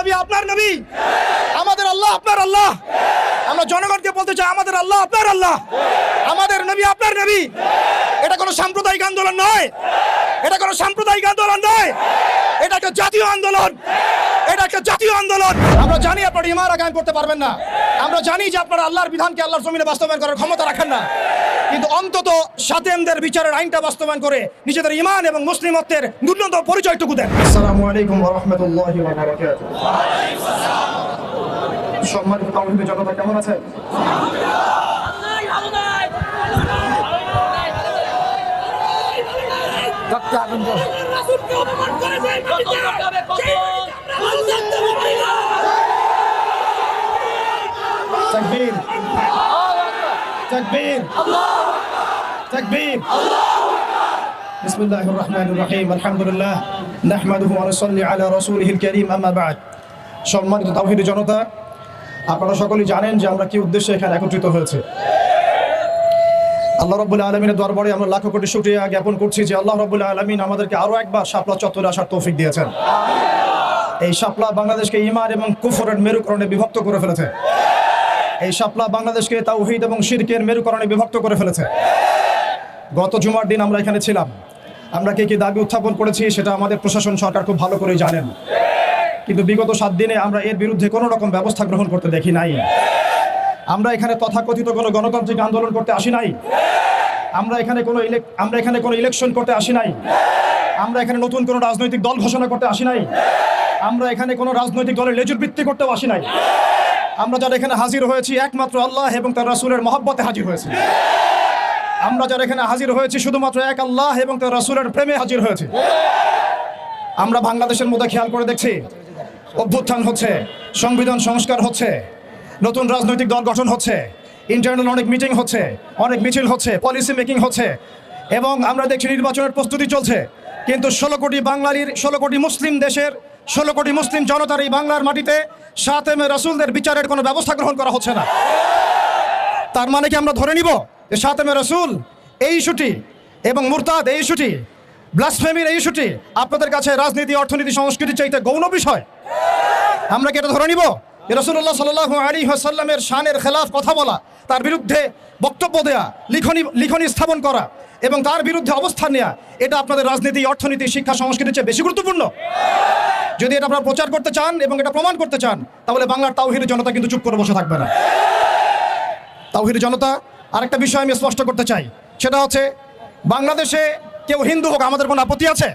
নবী, আপনার নবী। আমাদের আল্লাহ, আপনার আল্লাহ। আমরা জনগণকে বলতে চাই, আমাদের আল্লাহ, আপনার আল্লাহ। আমাদের নবী, আপনার নবী। এটা কোনো সাম্প্রদায়িক আন্দোলন নয়। এটা কোনো সাম্প্রদায়িক আন্দোলন নয়। এটা একটা জাতীয় আন্দোলন। এটা একটা জাতীয় আন্দোলন। আমরা জানি আপনারা ইমারা কায়েম করতে পারবেন না। আমরা জানি যে আপনারা আল্লাহর বিধানকে আল্লাহর জমিনে বাস্তবায়ন করার ক্ষমতা রাখেন না। কিন্তু অন্তত সাতেমদের বিচারের আইনটা বাস্তবায়ন করে নিজেদের ইমান এবং মুসলিমত্বের ন্যূনতম পরিচয়টুকু দেন। আসসালামু আলাইকুম ওয়া রাহমাতুল্লাহি ওয়া বারাকাতুহু। সম্মানিত তাওহীদের জনতা কেমন আছেন? রাসূলকে অপমান করে যায় মাটিতে। তাকবীর তাকবীর তাকবীর بسم الله الرحمن الرحيم الحمد لله نحمده ونصلي على رسوله الكريم أما بعد সম্মানিত তাওহীদের জনতা আপনারা সকলেই জানেন যে আমরা কি উদ্দেশ্যে এখানে একত্রিত হয়েছে আল্লাহ রব্বুল আলমিনের দরবারে আমরা লাখো কোটি শুক্রিয়া জ্ঞাপন করছি যে আল্লাহ রব্বুল আলমিন আমাদেরকে আরও একবার শাপলা চত্বরে আসার তৌফিক দিয়েছেন এই শাপলা বাংলাদেশকে ইমান এবং কুফরের মেরুকরণে বিভক্ত করে ফেলেছে এই শাপলা বাংলাদেশকে তাওহিদ এবং শিরকের মেরুকরণে বিভক্ত করে ফেলেছে। গত জুমার দিন আমরা এখানে ছিলাম। আমরা কে কি দাবি উত্থাপন করেছি সেটা আমাদের প্রশাসন সরকার খুব ভালো করেই জানেন। কিন্তু বিগত সাত দিনে আমরা এর বিরুদ্ধে কোনো রকম ব্যবস্থা গ্রহণ করতে দেখি নাই। আমরা এখানে তথাকথিত কোনো গণতান্ত্রিক আন্দোলন করতে আসি নাই। আমরা এখানে কোনো আমরা এখানে কোনো ইলেকশন করতে আসি নাই। আমরা এখানে নতুন কোনো রাজনৈতিক দল ঘোষণা করতে আসি নাই। আমরা এখানে কোনো রাজনৈতিক দলের লেজুর বৃত্তি করতেও আসি নাই। আমরা যারা এখানে হাজির হয়েছি একমাত্র আল্লাহ এবং তার রাসুলের মহব্বতে হাজির হয়েছি। আমরা যারা এখানে হাজির হয়েছি শুধুমাত্র এক আল্লাহ এবং তার রাসুলের প্রেমে হাজির হয়েছি। আমরা বাংলাদেশের মধ্যে খেয়াল করে দেখছি, অভ্যুত্থান হচ্ছে, সংবিধান সংস্কার হচ্ছে, নতুন রাজনৈতিক দল গঠন হচ্ছে ইন্টারনাল অনেক মিটিং হচ্ছে, অনেক মিছিল হচ্ছে পলিসি মেকিং হচ্ছে, এবং আমরা দেখছি নির্বাচনের প্রস্তুতি চলছে। কিন্তু ষোলো কোটি বাঙালির, ষোলো কোটি মুসলিম দেশের ষোলো কোটি মুসলিম জনতার এই বাংলার মাটিতে সাত এম রসুলদের বিচারের কোনো ব্যবস্থা গ্রহণ করা হচ্ছে না। তার মানে কি আমরা ধরে নিব যে সাতেমে রসুল এই ইস্যুটি এবং মুরতাদ এই ইস্যুটি ব্লাসফেমির এই ইস্যুটি আপনাদের কাছে রাজনীতি, অর্থনীতি, সংস্কৃতির চাইতে গৌণ বিষয়? আমরা কি এটা ধরে নিব রসুল্লাহ সাল্লাহ আলী সাল্লামের শানের খেলাফ কথা বলা, তার বিরুদ্ধে বক্তব্য দেয়া, লিখনি লিখনি স্থাপন করা এবং তার বিরুদ্ধে অবস্থান নেওয়া এটা আপনাদের রাজনীতি, অর্থনীতি, শিক্ষা, সংস্কৃতির চেয়ে বেশি গুরুত্বপূর্ণ? যদি এটা আপনারা প্রচার করতে চান এবং এটা প্রমাণ করতে চান, তাহলে বাংলার তাওহির জনতা কিন্তু চুপ করে বসে থাকবে না। তাওহির জনতা, আরেকটা বিষয় আমি স্পষ্ট করতে চাই, সেটা হচ্ছে বাংলাদেশে কেউ হিন্দু হোক, আমাদের কোনো আপত্তি আছে?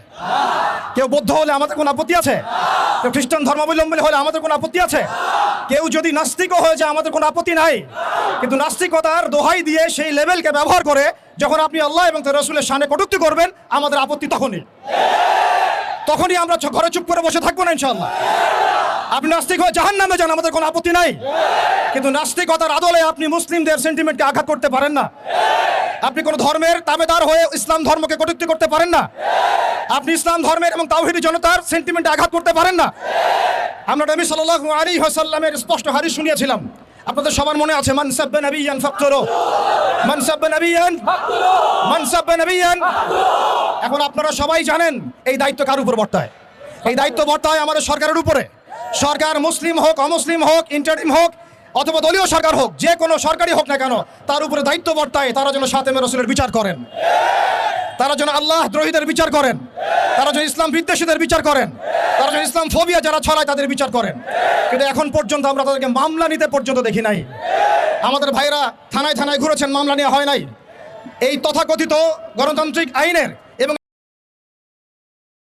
কেউ বৌদ্ধ হলে আমাদের কোনো আপত্তি আছে? কেউ খ্রিস্টান ধর্মাবলম্বী হলে আমাদের কোনো আপত্তি আছে? কেউ যদি নাস্তিকও হয়ে যায় আমাদের কোনো আপত্তি নাই, কিন্তু নাস্তিকতার দোহাই দিয়ে সেই লেভেলকে ব্যবহার করে যখন আপনি আল্লাহ এবং তার রসুলের সামনে কটূক্তি করবেন, আমাদের আপত্তি তখনই। তখনই আমরা ঘরে চুপ করে বসে থাকব না ইনশাল্লাহ আপনি নাস্তিক হয়ে জাহান নামে যান, আমাদের কোনো আপত্তি নাই। কিন্তু নাস্তিকতার আদলে আপনি মুসলিমদের সেন্টিমেন্টকে আঘাত করতে পারেন না। আপনি কোনো ধর্মের তাবেদার হয়ে ইসলাম ধর্মকে কটূক্তি করতে পারেন না? আপনি ইসলাম ধর্মের এবং তাওহিদি জনতার সেন্টিমেন্টে আঘাত করতে পারেন না? আমরা নবী সাল্লাল্লাহু আলাইহি ওয়াসাল্লামের স্পষ্ট হাদিস শুনিয়েছিলাম। আপনাদের সবার মনে আছে, মান সাব্বা নাবিয়ান ফাকতুরু। মান সাব্বা নাবিয়ান মান সাব্বা এখন আপনারা সবাই জানেন, এই দায়িত্ব কার উপর বর্তায়? এই দায়িত্ব বর্তায় আমাদের সরকারের উপরে। সরকার মুসলিম হোক, অমুসলিম হোক ইন্টারিম হোক অথবা দলীয় সরকার হোক, যে কোনো সরকারি হোক না কেন, তার উপরে দায়িত্ব বর্তায় তারা যেন সাতেমে রসুলের বিচার করেন। তারা যেন আল্লাহ দ্রোহীদের বিচার করেন। তারা যেন ইসলাম বিদ্বেষীদের বিচার করেন। তারা যেন ইসলাম ফোবিয়া যারা ছড়ায় তাদের বিচার করেন। কিন্তু এখন পর্যন্ত আমরা তাদেরকে মামলা নিতে পর্যন্ত দেখি নাই। আমাদের ভাইরা থানায় থানায় ঘুরেছেন, মামলা নেওয়া হয় নাই। এই তথাকথিত গণতান্ত্রিক আইনের